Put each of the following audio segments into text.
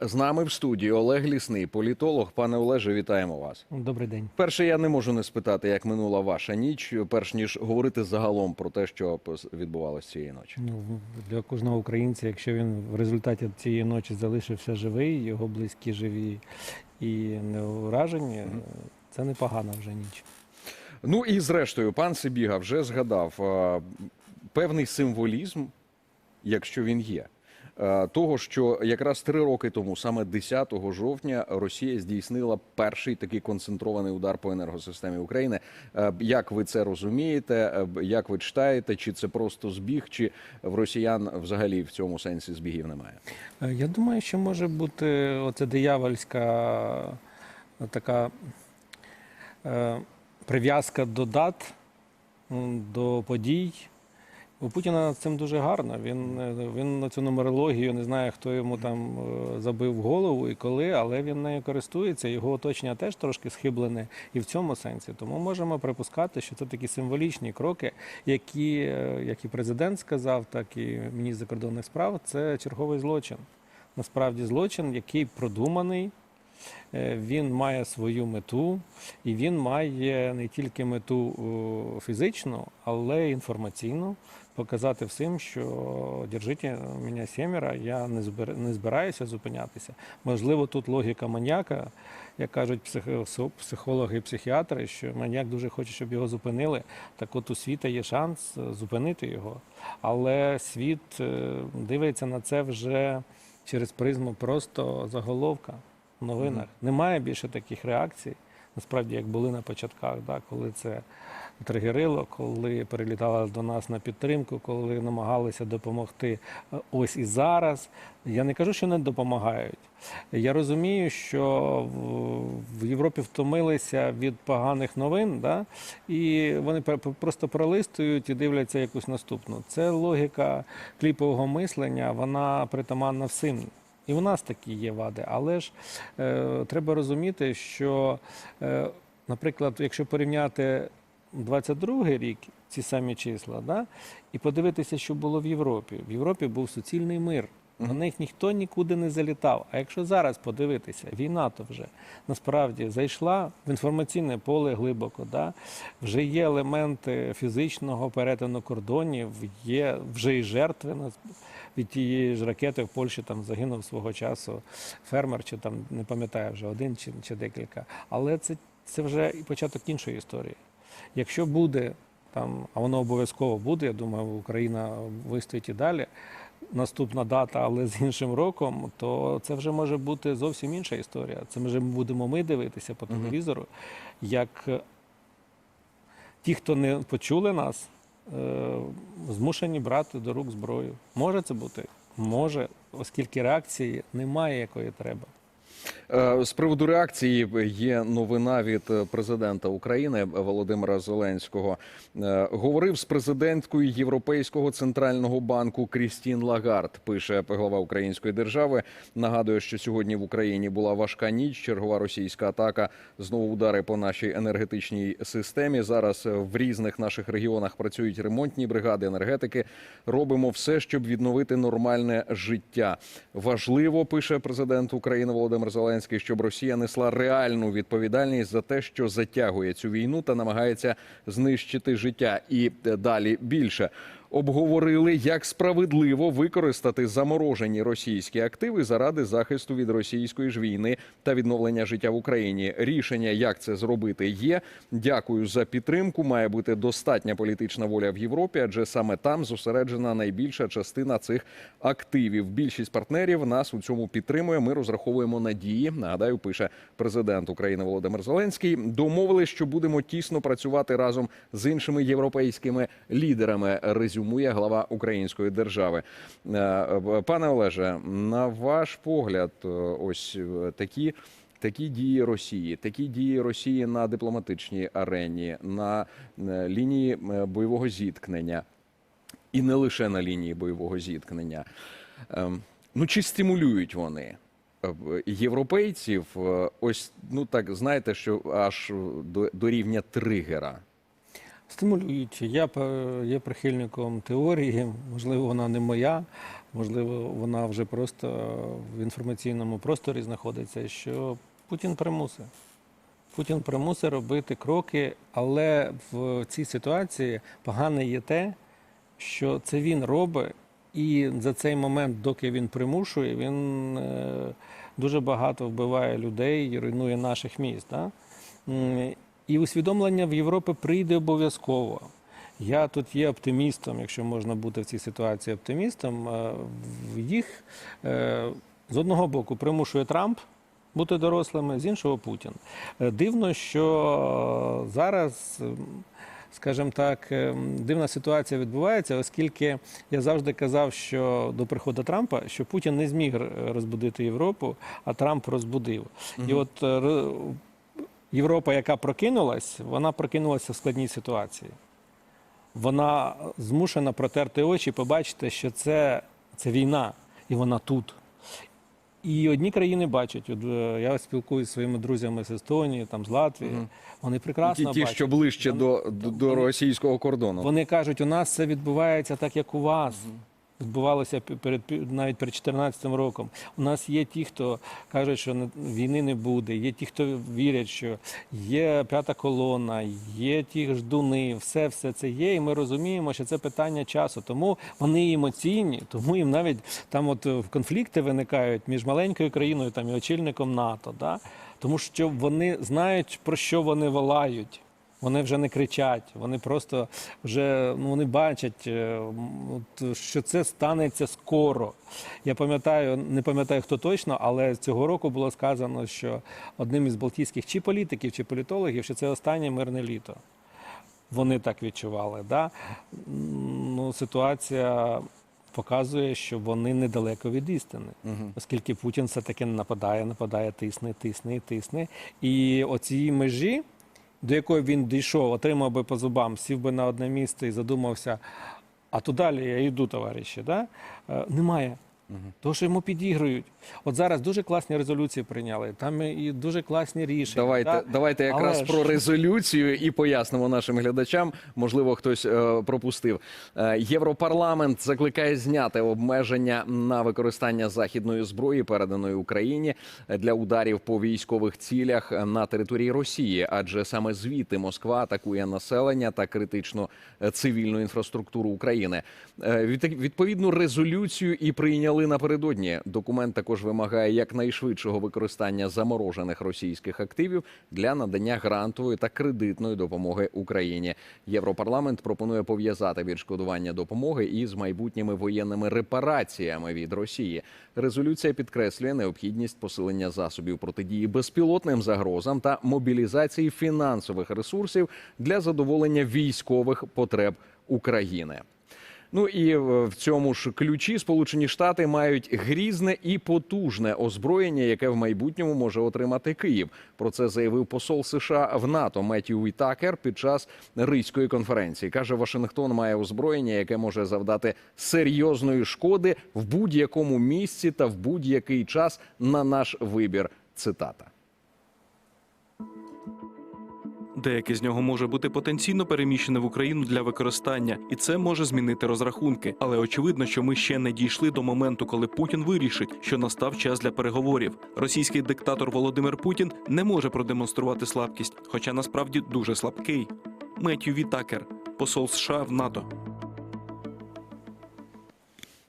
З нами в студії Олег Лісний, політолог. Пане Олеже, вітаємо вас. Добрий день. Перше, я не можу не спитати, як минула ваша ніч, перш ніж говорити загалом про те, що відбувалося цієї ночі. Ну для кожного українця, якщо він в результаті цієї ночі залишився живий, його близькі живі і не уражені, це непогана вже ніч. Ну і зрештою, пан Сибіга вже згадав певний символізм, якщо він є. Е, Того, що якраз три роки тому, саме 10 жовтня, Росія здійснила перший такий концентрований удар по енергосистемі України. Е, Як ви це розумієте? Е, Як ви читаєте? Чи це просто збіг, чи в росіян взагалі в цьому сенсі збігів немає? Я думаю, що може бути оця диявольська така прив'язка до дат, до подій. У Путіна над цим дуже гарно. Він, е, він на цю нумерологію не знає, хто йому там е, забив голову і коли, але він нею користується. Його оточення теж трошки схиблене і в цьому сенсі. Тому можемо припускати, що це такі символічні кроки, які, е, як і президент сказав, так і міністр закордонних справ, це черговий злочин. Насправді злочин, який продуманий. Е, Він має свою мету, і він має не тільки мету фізичну, але й інформаційну. Показати всім, що держіть мене сімеро, я не збир- не збираюся зупинятися. Можливо, тут логіка маньяка, як кажуть психо- психологи і психіатри, що маньяк дуже хоче, щоб його зупинили. Так от у світа є шанс е, зупинити його. Але світ е, дивиться на це вже через призму просто заголовка в новинах. Немає більше таких реакцій, насправді, як були на початках, да, коли це тригерило, коли перелітали до нас на підтримку, коли намагалися допомогти е, ось і зараз. Я не кажу, що не допомагають. Я розумію, що в- в Європі втомилися від поганих новин, да? і вони просто пролистують і дивляться якусь наступну. Це логіка кліпового мислення, вона притаманна всім. І у нас такі є вади, але ж е, треба розуміти, що, е, наприклад, якщо порівняти 22 рік, ці самі числа, да, і подивитися, що було в Європі. В Європі був суцільний мир. На них ніхто нікуди не залітав. А якщо зараз подивитися, війна то вже насправді зайшла в інформаційне поле глибоко. Да? Вже є елементи фізичного перетину кордонів, є вже і жертви від тієї ж ракети в Польщі там загинув свого часу фермер, чи там не пам'ятаю вже один чи, чи декілька. Але це, це вже і початок іншої історії. Якщо буде там, а воно обов'язково буде, я думаю, Україна вистоїть і далі. Наступна дата, але з іншим роком, то це вже може бути зовсім інша історія. Це вже будемо ми дивитися по телевізору, як е, ті, хто не почули нас, е, змушені брати до рук зброю. Може це бути? Може, оскільки реакції немає, якої треба. Е, З приводу реакції є новина від е, президента України Володимира Зеленського. Е, Говорив з президенткою Європейського центрального банку Крістін Лагард. Пише глава Української держави. Нагадує, що сьогодні в Україні була важка ніч. Чергова російська атака. Знову удари по нашій енергетичній системі. Зараз в різних наших регіонах працюють ремонтні бригади енергетики. Робимо все, щоб відновити нормальне життя. Важливо, пише президент України Володимир Зеленський, щоб Росія несла реальну відповідальність за те, що затягує цю війну та намагається знищити життя. І е, далі більше. Обговорили, як справедливо використати заморожені російські активи заради захисту від російської ж війни та відновлення життя в Україні. Рішення, як це зробити, є. Дякую за підтримку. Має бути достатня політична воля в Європі, адже саме там зосереджена найбільша частина цих активів. Більшість партнерів нас у цьому підтримує. Ми розраховуємо надії. Нагадаю, пише президент України Володимир Зеленський. Домовились, що будемо тісно працювати разом з іншими європейськими лідерами. Резюмує глава української держави. Е, Пане Олеже, на ваш погляд, е, ось е, такі. Такі дії Росії, такі дії Росії на дипломатичній арені, на лінії бойового зіткнення, і не лише на лінії бойового зіткнення. Ем, Ну чи стимулюють вони європейців? Ось ну так знаєте, що аж до, до рівня тригера. Стимулюючи. Я є прихильником теорії, можливо, вона не моя, можливо, вона вже просто в інформаційному просторі знаходиться, що Путін примусив. Путін примусив робити кроки, але в цій ситуації погане є те, що це він робить, і за цей момент, доки він примушує, він е, дуже багато вбиває людей і руйнує наших міст. Да? І усвідомлення в Європі прийде обов'язково. Я тут є оптимістом, якщо можна бути в цій ситуації оптимістом. Е, Їх е, з одного боку примушує Трамп бути дорослими, з іншого Путін. Е, Дивно, що зараз, ем, скажімо так, дивна ситуація відбувається, оскільки я завжди казав, що до приходу Трампа, що Путін не зміг розбудити Європу, а Трамп розбудив. І от Європа, яка прокинулась, вона прокинулася в складній ситуації. Вона змушена протерти очі, побачити, що це, це війна, і вона тут. І одні країни бачать. От, е, я спілкуюся зі своїми друзями з Естонії, там, з Латвії. Вони Ті, прекрасно ті, бачать. що ближче Вони- до, до, вони- російського кордону. Вони кажуть, у нас це відбувається так, як у вас. Відбувалося перед навіть перед 14 роком. У нас є ті, хто кажуть, що війни не буде. Є ті, хто вірять, що є п'ята колона, є ті ждуни, все, все це є. І ми розуміємо, що це питання часу. Тому вони емоційні, тому їм навіть там, от е, конфлікти виникають між маленькою країною там і очільником НАТО. Да? Тому що вони знають про що вони волають. Вони вже не кричать, вони просто вже ну, вони бачать, е, що це станеться скоро. Я пам'ятаю, не пам'ятаю хто точно, але цього року було сказано, що одним із балтійських чи політиків, чи політологів, що це останнє мирне літо. Вони так відчували. Да? Ну, ситуація показує, що вони недалеко від істини, оскільки Путін все-таки нападає, нападає, тисне, тисне, тисне. І оцій межі, до якої він дійшов, отримав би по зубам, сів би на одне місце і задумався, а то далі я йду, товариші, да? Е, немає. Тому що йому підігрують. От зараз дуже класні резолюції прийняли, там і дуже класні рішення. Давайте, да? давайте якраз Але про резолюцію і пояснимо нашим глядачам. Можливо, хтось е, пропустив. Е, Європарламент закликає зняти обмеження на використання західної зброї, переданої Україні для ударів по військових цілях на території Росії, адже саме звідти Москва атакує населення та критичну е, цивільну інфраструктуру України. Е, Відповідну резолюцію і прийняли напередодні. Документ також вимагає якнайшвидшого використання заморожених російських активів для надання грантової та кредитної допомоги Україні. Європарламент пропонує пов'язати відшкодування допомоги із майбутніми воєнними репараціями від Росії. Резолюція підкреслює необхідність посилення засобів протидії безпілотним загрозам та мобілізації фінансових ресурсів для задоволення військових потреб України. Ну і е, в цьому ж ключі Сполучені Штати мають грізне і потужне озброєння, яке в майбутньому може отримати Київ. Про це заявив посол США в НАТО Меттью Вітакер під час Ризької конференції. каже, Вашингтон має озброєння, яке може завдати серйозної шкоди в будь-якому місці та в будь-який час на наш вибір. Цитата. Деяке з нього може бути потенційно переміщене в Україну для використання, і це може змінити розрахунки. Але очевидно, що ми ще не дійшли до моменту, коли Путін вирішить, що настав час для переговорів. Російський диктатор Володимир Путін не може продемонструвати слабкість, хоча насправді дуже слабкий. Меттью Вітакер, посол США в НАТО.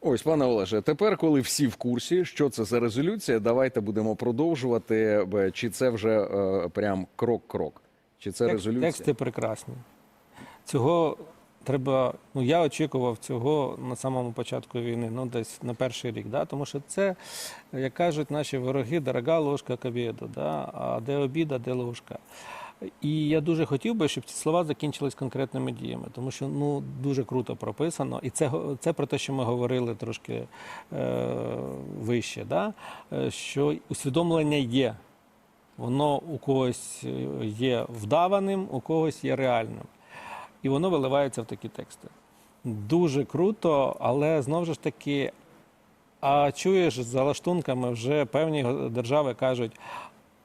Ось, пане Олеже, тепер, коли всі в курсі, що це за резолюція, давайте будемо продовжувати. Чи це вже е, прям крок-крок? Чи це Тек- резолюція? Тексти прекрасні. Цього треба. Ну я очікував цього на самому початку війни, ну десь на перший рік. Да? Тому що це, як кажуть наші вороги, дорога ложка к обіду, да? а де обіда, де ложка. І я дуже хотів би, щоб ці слова закінчились конкретними діями, тому що ну дуже круто прописано, і це це про те, що ми говорили трошки е, вище, да? е, що усвідомлення є. Воно у когось е, є вдаваним, у когось є реальним. І воно виливається в такі тексти. Дуже круто, але знову ж таки, а чуєш, за лаштунками вже певні держави кажуть,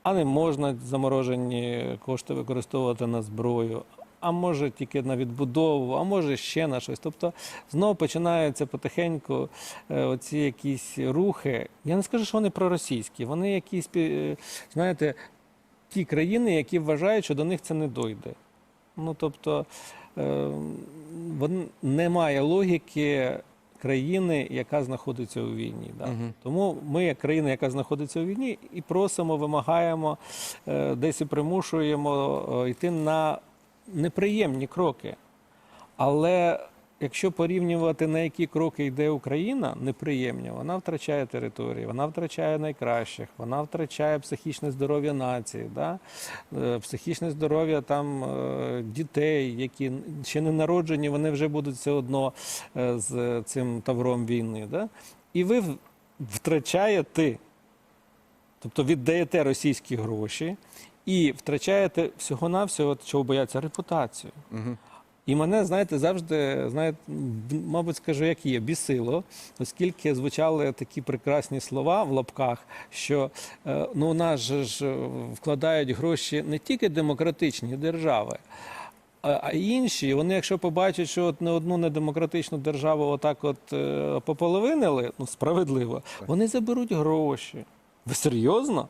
а не можна заморожені кошти використовувати на зброю, а може тільки на відбудову, а може ще на щось. Тобто знову починаються потихеньку е, оці якісь рухи. Я не скажу, що вони проросійські, вони якісь, е, знаєте, ті країни, які вважають, що до них це не дойде. Ну тобто е, немає логіки країни, яка знаходиться у війні. Да? Мгм. Тому ми, як країна, яка знаходиться у війні, і просимо, вимагаємо, десь і примушуємо йти на неприємні кроки. Але якщо порівнювати, на які кроки йде Україна, неприємні, вона втрачає території, вона втрачає найкращих, вона втрачає психічне здоров'я нації, да? е, психічне здоров'я там е, дітей, які ще не народжені, вони вже будуть все одно е, з цим тавром війни. Да? І ви втрачаєте, тобто віддаєте російські гроші і втрачаєте всього-навсього, чого бояться, репутацію. І мене, знаєте, завжди, знаєте, мабуть, скажу, як є, бісило, оскільки звучали такі прекрасні слова в лапках, що е, ну, у нас же ж е, вкладають гроші не тільки демократичні держави. А а інші, вони, якщо побачать, що от не одну недемократичну державу отак от е, пополовинили, ну справедливо, вони заберуть гроші. Ви серйозно?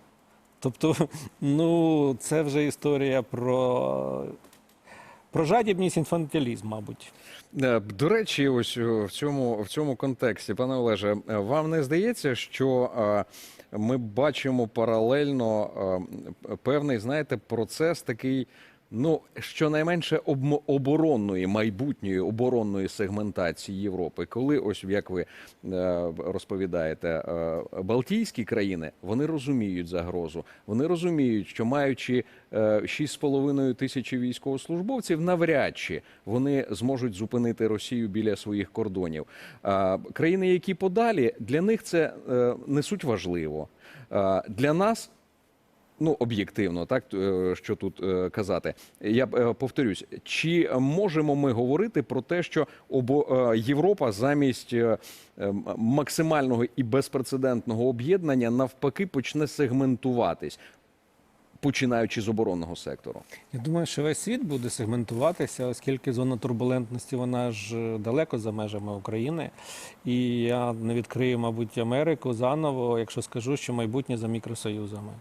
Тобто, ну, це вже історія про, про жадібність інфантилізм, мабуть. Е, До речі, ось е, в цьому, в цьому контексті, пане Олеже, е, вам не здається, що ми бачимо паралельно певний, знаєте, процес такий, ну, щонайменше оборонної, майбутньої оборонної сегментації Європи, коли, ось як ви е, розповідаєте, е, Балтійські країни вони розуміють загрозу, вони розуміють, що маючи е, 6,5 тисячі військовослужбовців, навряд чи вони зможуть зупинити Росію біля своїх кордонів. Країни, які подалі, для них це е, не суть важливо. Для нас Ну, об'єктивно, так е, що тут е, казати. Я е, повторюсь, чи можемо ми говорити про те, що Європа замість максимального і безпрецедентного об'єднання навпаки почне сегментуватись, починаючи з оборонного сектору? Я думаю, що весь світ буде сегментуватися, оскільки зона турбулентності вона ж далеко за межами України. І я не відкрию, мабуть, Америку заново, якщо скажу, що майбутнє за мікросоюзами.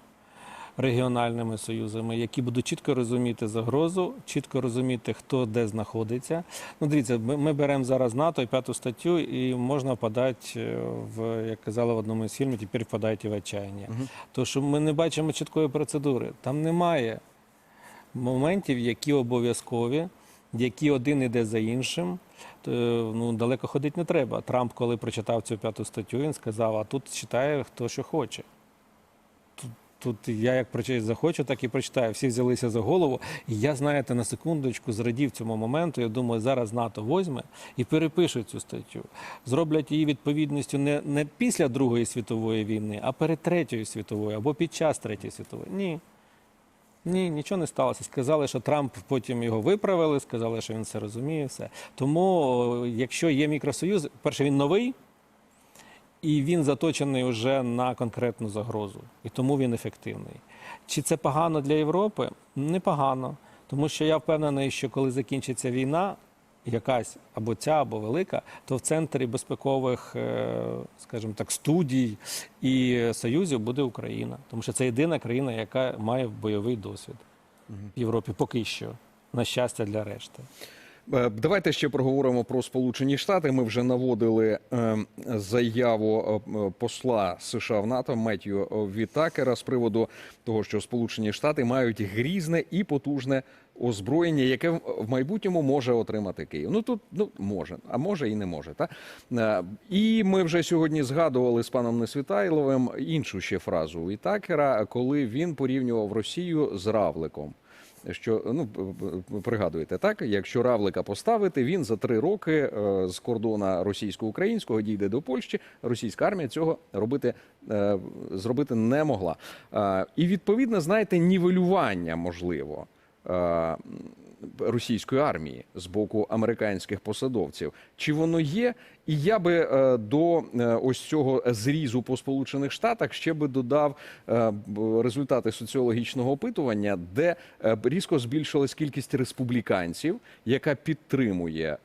Регіональними союзами, які будуть чітко розуміти загрозу, чітко розуміти, хто де знаходиться. Ну, дивіться, ми, ми беремо зараз НАТО і п'яту статтю, і можна впадати е, в, як казали в одному із фільмів, тепер впадаєте в отчаяння. Мгм. Тому що ми не бачимо чіткої процедури. Там немає моментів, які обов'язкові, які один іде за іншим. То, ну, далеко ходити не треба. Трамп, коли прочитав цю п'яту статтю, він сказав: а тут читає хто що хоче. Тут, тут я як захочу, так і прочитаю. Всі взялися за голову. І я, знаєте, на секундочку зрадів цьому моменту. Я думаю, зараз НАТО возьме і перепише цю статтю. Зроблять її відповідністю не, не після Другої світової війни, а перед Третьою світовою або під час Третьої світової. Ні. Ні, нічого не сталося. Сказали, що Трамп потім його виправили, сказали, що він все розуміє. Все. Тому, якщо є мікросоюз, перше, він новий, і він заточений вже на конкретну загрозу. І тому він ефективний. Чи це погано для Європи? Непогано. Тому що я впевнений, що коли закінчиться війна, якась або ця, або велика, то в центрі безпекових, е, скажімо так, студій і союзів буде Україна. Тому що це єдина країна, яка має бойовий досвід в Європі поки що. На щастя для решти. Е, Давайте ще проговоримо про Сполучені Штати. Ми вже наводили е, заяву е, посла США в НАТО Меттью Вітакера з приводу того, що Сполучені Штати мають грізне і потужне озброєння, яке в майбутньому може отримати Київ. Ну тут ну може, а може і не може. Та і ми вже сьогодні згадували з паном Несвітайловим іншу ще фразу Вітакера, коли він порівнював Росію з равликом. Що ну пригадуєте, так якщо равлика поставити, він за три роки е, з кордона російсько-українського дійде до Польщі. Російська армія цього робити е, зробити не могла. Е, і відповідно, знаєте, нівелювання можливо. Російської армії з боку американських посадовців, чи воно є, І я би е, до е, ось цього зрізу по Сполучених Штатах ще би додав е, результати соціологічного опитування, де різко збільшилась кількість республіканців, яка підтримує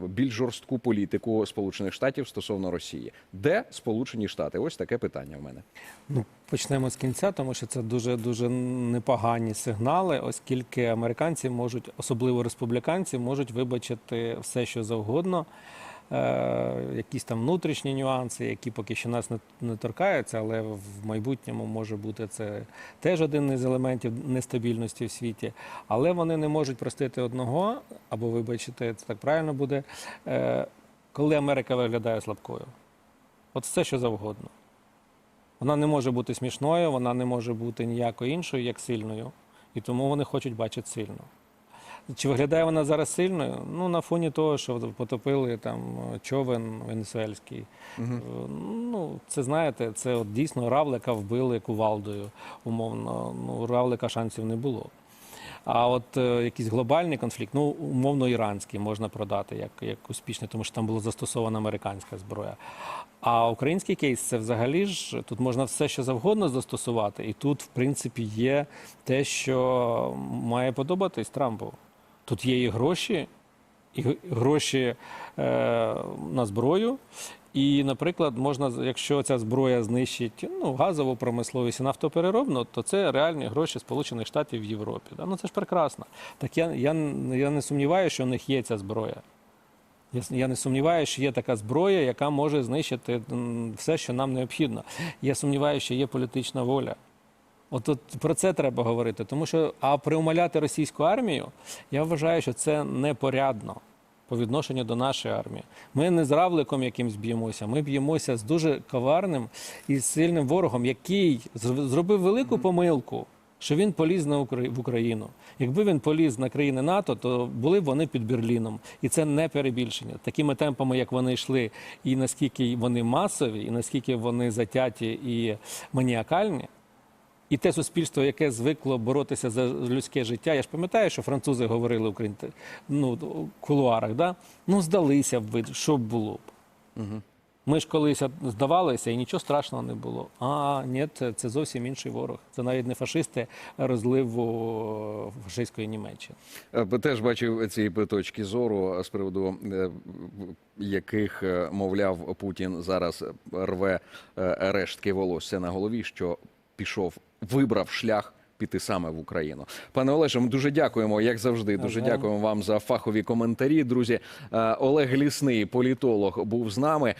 більш жорстку політику Сполучених Штатів стосовно Росії. Де Сполучені Штати? Ось таке питання в мене. Ну, почнемо з кінця, тому що це дуже дуже непогані сигнали, оскільки американці можуть, особливо республіканці, можуть вибачити все, що завгодно. Е, якісь там внутрішні нюанси, які поки що нас не, торкаються, але в майбутньому може бути це теж один із елементів нестабільності в світі. Але вони не можуть простити одного, або вибачити, це так правильно буде, е, коли Америка виглядає слабкою. От все, що завгодно. Вона не може бути смішною, вона не може бути ніякою іншою, як сильною. І тому вони хочуть бачити сильну. Чи виглядає вона зараз сильною? Ну, на фоні того, що потопили там човен венесуельський. Е, Ну, це знаєте, це от дійсно равлика вбили кувалдою. Умовно. Ну, равлика шансів не було. А от е, якийсь глобальний конфлікт, ну умовно іранський можна продати як, як успішний, тому що там була застосована американська зброя. А український кейс це взагалі ж тут можна все, що завгодно застосувати, і тут, в принципі, є те, що має подобатись Трампу. Тут є і гроші, і гроші е, на зброю. І, наприклад, можна, якщо ця зброя знищить ну, газову промисловість і нафтопереробну, то це реальні гроші Сполучених Штатів в Європі. Да? Ну це ж прекрасно. Так я, я, я не сумніваюся, що у них є ця зброя. Я, я не сумніваюся, що є така зброя, яка може знищити все, що нам необхідно. Я сумніваюся, що є політична воля. От, от про це треба говорити. Тому що а приумаляти російську армію, я вважаю, що це непорядно по відношенню до нашої армії. Ми не з равликом якимсь б'ємося, ми б'ємося з дуже коварним і сильним ворогом, який зр- зробив велику помилку, що він поліз на в Україну. Якби він поліз на країни НАТО, то були б вони під Берліном. І це не перебільшення. Такими темпами, як вони йшли, і наскільки вони масові, і наскільки вони затяті і маніакальні. І те суспільство, яке звикло боротися за людське життя. Я ж пам'ятаю, що французи говорили українці, ну, в кулуарах, да? ну здалися б ви, що б було б. Ми ж колись здавалися, і нічого страшного не було. А ні, це, зовсім інший ворог. Це навіть не фашисти розливу фашистської Німеччини. Е, Теж бачив ці точки зору з приводу е, яких, е, мовляв, Путін зараз рве рештки волосся на голові, що пішов, вибрав шлях. Піти саме в Україну, пане Олеже. Ми дуже дякуємо, як завжди. Дуже Ага. дякуємо вам за фахові коментарі. Друзі, Е, Олег Лісний, політолог, був з нами.